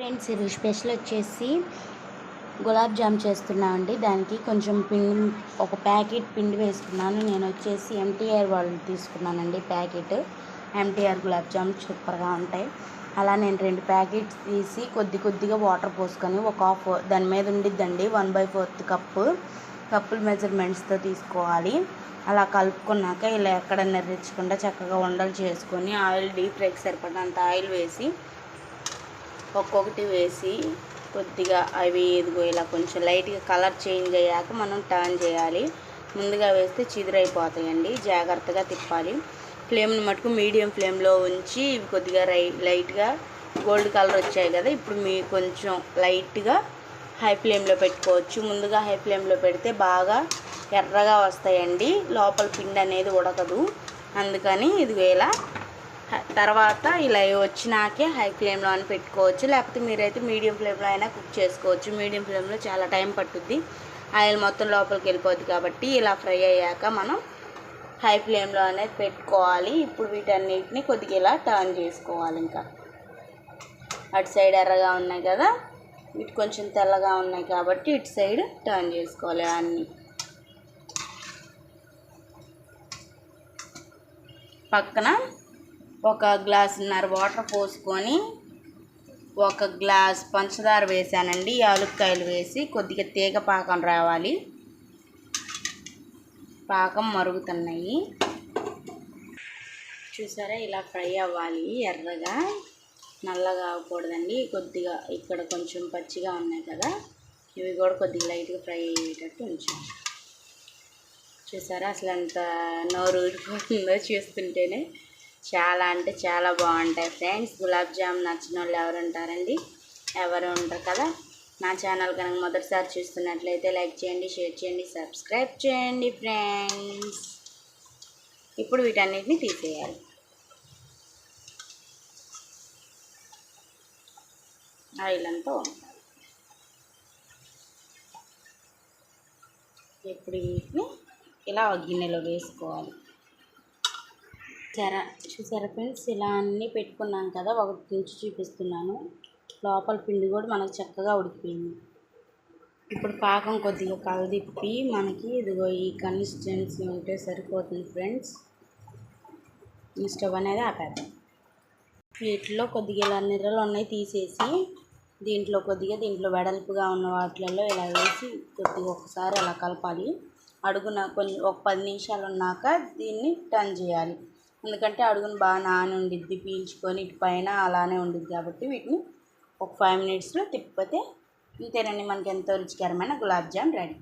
Friends ఇది special వచ్చేసి గులాబ్ జామ్ చేస్తున్నామండి దానికి కొంచెం పిండి ఒక ప్యాకెట్ పిండి వేసుకున్నాను. నేను వచ్చేసి ఎంటీఆర్ వాళ్ళు తీసుకున్నానండి ప్యాకెట్. ఎంటీఆర్ గులాబ్ జామ్ సూపర్గా ఉంటాయి. అలా నేను రెండు ప్యాకెట్స్ తీసి కొద్ది కొద్దిగా వాటర్ పోసుకొని ఒక హాఫ్ దాని మీద ఉండిద్దండి. వన్ బై ఫోర్త్ కప్పు కప్పుల మెజర్మెంట్స్తో తీసుకోవాలి. అలా కలుపుకున్నాక ఇలా ఎక్కడ నెర్రించకుండా చక్కగా ఉండలు చేసుకొని ఆయిల్ డీప్ ఫ్రైకి సరిపడినంత ఆయిల్ వేసి ఒక్కొక్కటి వేసి కొద్దిగా అవి ఇదిగో ఇలా కొంచెం లైట్గా కలర్ చేంజ్ అయ్యాక మనం టర్న్ చేయాలి. ముందుగా వేస్తే చిదురైపోతాయండి. జాగ్రత్తగా తిప్పాలి. ఫ్లేమ్ని మటుకు మీడియం ఫ్లేమ్లో ఉంచి ఇవి కొద్దిగా రై లైట్గా గోల్డ్ కలర్ వచ్చాయి కదా ఇప్పుడు మీ కొంచెం లైట్గా హై ఫ్లేమ్లో పెట్టుకోవచ్చు. ముందుగా హై ఫ్లేమ్లో పెడితే బాగా ఎర్రగా వస్తాయండి. లోపల పిండి అనేది ఉడకదు. అందుకని ఇదిగో ఇలా తర్వాత ఇలా వచ్చినాకే హై ఫ్లేమ్లో అని పెట్టుకోవచ్చు. లేకపోతే మీరైతే మీడియం ఫ్లేమ్లో అయినా కుక్ చేసుకోవచ్చు. మీడియం ఫ్లేమ్లో చాలా టైం పట్టుద్ది. ఆయిల్ మొత్తం లోపలికి వెళ్ళిపోద్ది కాబట్టి ఇలా ఫ్రై అయ్యాక మనం హై ఫ్లేమ్లో అనేది పెట్టుకోవాలి. ఇప్పుడు వీటన్నిటిని కొద్దిగా ఇలా టర్న్ చేసుకోవాలి ఇంకా. అటు సైడ్ ఎర్రగా ఉన్నాయి కదా. ఇటు కొంచెం తెల్లగా ఉన్నాయి కాబట్టి ఇటు సైడ్ టర్న్ చేసుకోవాలి అన్నీ. పక్కన ఒక గ్లాసున్నర వాటర్ పోసుకొని ఒక గ్లాస్ పంచదార వేసానండి. యాలక్కాయలు వేసి కొద్దిగా తీగ పాకం రావాలి. పాకం మరుగుతున్నాయి. చూసారా? ఇలా ఫ్రై అవ్వాలి ఎర్రగా. నల్లగా అవ్వకూడదండి. కొద్దిగా ఇక్కడ కొంచెం పచ్చిగా ఉన్నాయి కదా. ఇవి కూడా కొద్దిగా లైట్గా ఫ్రై అయ్యేటట్టు ఉంచాం చూసారా? అసలు ఎంత నోరు ఊడిపోతుందో చూస్తుంటేనే చాలా అంటే చాలా బాగుంటాయి ఫ్రెండ్స్. గులాబ్ జామ్ నచ్చిన వాళ్ళు ఎవరు ఉంటారండి? ఎవరు ఉంటారు కదా? నా ఛానల్ కనుక మొదటిసారి చూస్తున్నట్లయితే లైక్ చేయండి షేర్ చేయండి సబ్స్క్రైబ్ చేయండి ఫ్రెండ్స్. ఇప్పుడు వీటన్నిటిని తీసేయాలి. ఆయిల్ అంతా ఉంటుంది ఇప్పుడు వీటిని ఇలా గిన్నెలో వేసుకోవాలి. చెర చూసారా ఫ్రెండ్స్ ఇలా అన్నీ పెట్టుకున్నాం కదా ఒకటి నుంచి చూపిస్తున్నాను. లోపల పిండి కూడా మనకు చక్కగా ఉడికిపోయింది. ఇప్పుడు పాకం కొద్దిగా కలదిప్పి మనకి ఇదిగో ఈ కన్సిస్టెన్సీ ఉంటే సరిపోతుంది ఫ్రెండ్స్. ఈ స్టవ్ అనేది ఆపేద్దాం. వీటిలో కొద్దిగా ఇలా నిర్రలు ఉన్నాయి తీసేసి దీంట్లో కొద్దిగా దీంట్లో వెడల్పుగా ఉన్న వాటిలలో ఇలా వేసి కొద్దిగా ఒకసారి అలా కలపాలి. అడుగున కొన్ని ఒక పది నిమిషాలు ఉన్నాక దీన్ని టర్న్ చేయాలి. ఎందుకంటే అడుగును బాగా నాని ఉండిద్ది పీల్చుకొని ఇటు పైన అలానే ఉండిద్ది కాబట్టి వీటిని ఒక ఫైవ్ మినిట్స్లో తిప్పితే ఇంతేనండి మనకి ఎంతో రుచికరమైన గులాబ్ జామ్ రెడీ.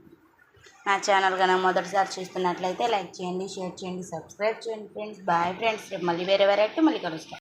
నా ఛానల్ కనుక మొదటిసారి చూస్తున్నట్లయితే లైక్ చేయండి షేర్ చేయండి సబ్స్క్రైబ్ చేయండి ఫ్రెండ్స్ బాయ్ ఫ్రెండ్స్ రేపు మళ్ళీ వేరే వెరైటీ మళ్ళీ కలుస్తాం.